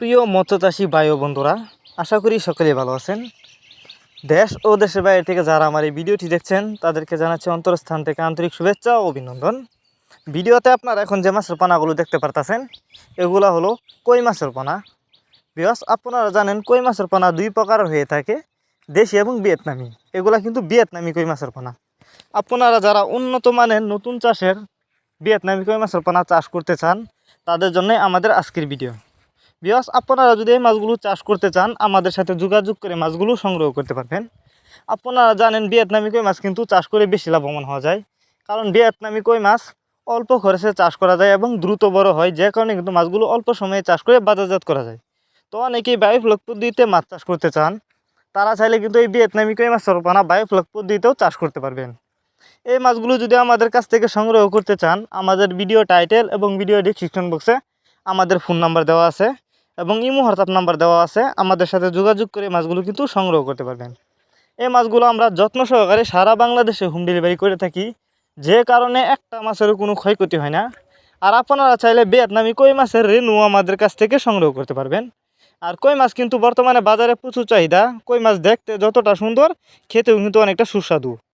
প্রিয় মৎস্যচাষী ও বন্ধুরা, আশা করি সকলেই ভালো আছেন। দেশ ও দেশের বাইরে থেকে যারা আমার এই ভিডিওটি দেখছেন, তাদেরকে জানাচ্ছি অন্তরস্থান থেকে আন্তরিক শুভেচ্ছা ও অভিনন্দন। ভিডিওতে আপনারা এখন যে মাছের পানাগুলো দেখতে পারতেছেন, এগুলা হলো কই মাছের পানা। বিকজ আপনারা জানেন কই মাছের পানা দুই প্রকার হয়ে থাকে, দেশি এবং ভিয়েতনামি। এগুলা কিন্তু ভিয়েতনামি কই মাছের পানা। আপনারা যারা উন্নত মানের নতুন চাষের ভিয়েতনামি কই মাছের পানা চাষ করতে চান, তাদের জন্য আমাদের আজকের ভিডিও। বিকজ আপনারা যদি এই মাছগুলো চাষ করতে চান, আমাদের সাথে যোগাযোগ করে মাছগুলো সংগ্রহ করতে পারবেন। আপনারা জানেন, ভিয়েতনামি কই মাছ কিন্তু চাষ করে বেশি লাভবান হওয়া যায়। কারণ ভিয়েতনামি কই মাছ অল্প খরচে চাষ করা যায় এবং দ্রুত বড় হয়, যে কারণে কিন্তু মাছগুলো অল্প সময়ে চাষ করে বাজারজাত করা যায়। তো অনেকেই বায়োফ্লক পদ্ধতিতে মাছ চাষ করতে চান, তারা চাইলে কিন্তু এই ভিয়েতনামি কই মাছ সরপানা বায়োফ্লক পদ্ধতিতেও চাষ করতে পারবেন। এই মাছগুলো যদি আমাদের কাছ থেকে সংগ্রহ করতে চান, আমাদের ভিডিও টাইটেল এবং ভিডিও ডিসক্রিপশন বক্সে আমাদের ফোন নাম্বার দেওয়া আছে। এবং ইমো হোয়াটসঅ্যাপ নাম্বার দেওয়া আছে। আমাদের সাথে যোগাযোগ করে মাছগুলো কিন্তু সংগ্রহ করতে পারবেন। এই মাছগুলো আমরা যত্ন সহকারে সারা বাংলাদেশে হোম ডেলিভারি করে থাকি। যে কারণে একটা মাছেরও কোনো ক্ষয়ক্ষতি হয় না। আর আপনারা চাইলে ভিয়েতনামি কই মাছের রেনু আমাদের কাছ থেকে সংগ্রহ করতে পারবেন। আর কই মাছ কিন্তু বর্তমানে বাজারে প্রচুর চাহিদা। কই মাছ দেখতে যতটা সুন্দর, খেতেও কিন্তু অনেকটা সুস্বাদু।